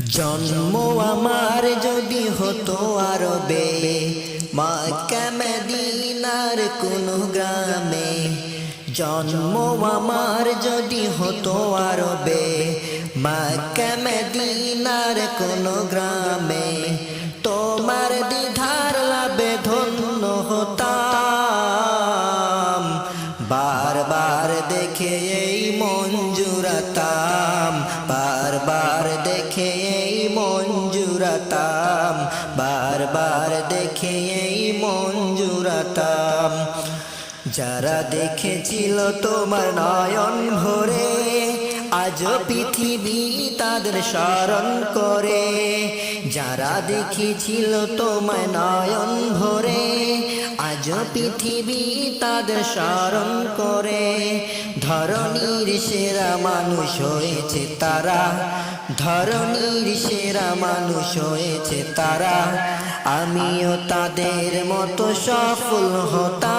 জন্ম আমার যদি হতো আরবে, মক্কা মদিনার কোন গ্রামে, জন্ম আমার যদি হতো আরবে, মক্কা মদিনার কোন গ্রামে, তোমার দিধার লাভে ধন্য হতাম। বারবার দেখে এই মঞ্জুরাতাম দেখে এই মঞ্জুরাতাম, বারবার দেখে এই মঞ্জুরাতাম। যারা দেখেছিল তোমার নয়ন ভরে, আজ পৃথিবী তাদের স্মরণ করে। যারা দেখেছিল তোমায় নয়ন ভরে আজ পৃথিবী তাদের স্মরণ করে। ধরনীর সেরা মানুষ হয়েছে তারা। ধরনীর সেরা মানুষ হয়েছে তারা। আমিও তাদের মতো সফল হতাম।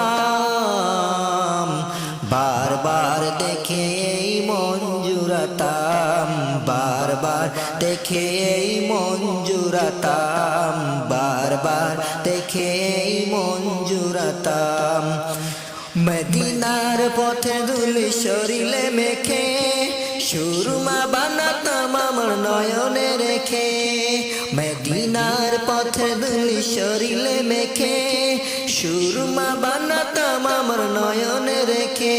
বারবার দেখে এই মঞ্জুরাতাম বারবার দেখে এই বারবার মদিনার পথে দুল শরীরে মেখে, সুরমা বানাতাম আমার নয়নে রেখে। মদিনার পথে দুল শরীরে মেখে, সুরমা বানাতাম আমার নয়নে রেখে।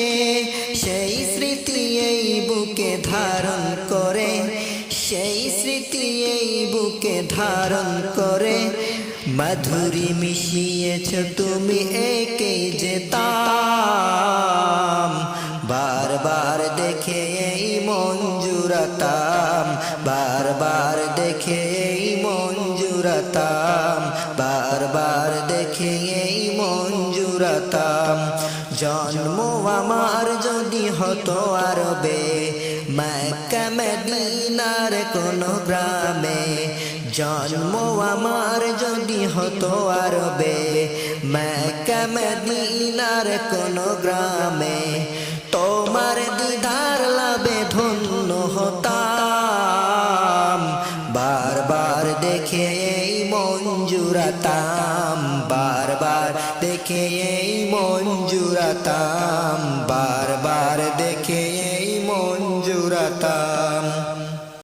সেই স্মৃতি এই বুকে ধারণ করে, সেই স্মৃতি এই বুকে ধারণ করে। মাধুরী মিশিয়েছ তুমি একে যেতাম বারবার দেখে এই মঞ্জুরাতাম। বারবার দেখে এই মঞ্জুরাতাম। বারবার দেখে এই মঞ্জুরাতাম। জন্ম আমার যদি হতো আরবে, মক্কা মদিনার কোন গ্রামে জন্ম আমার যদি হতো আরবে মদিনার কোন গ্রামে, তোমার দিদার লাভে ধন্য হতাম। বারবার দেখে এই মঞ্জুরাতাম, বারবার দেখে এই মঞ্জুরাতাম, বারবার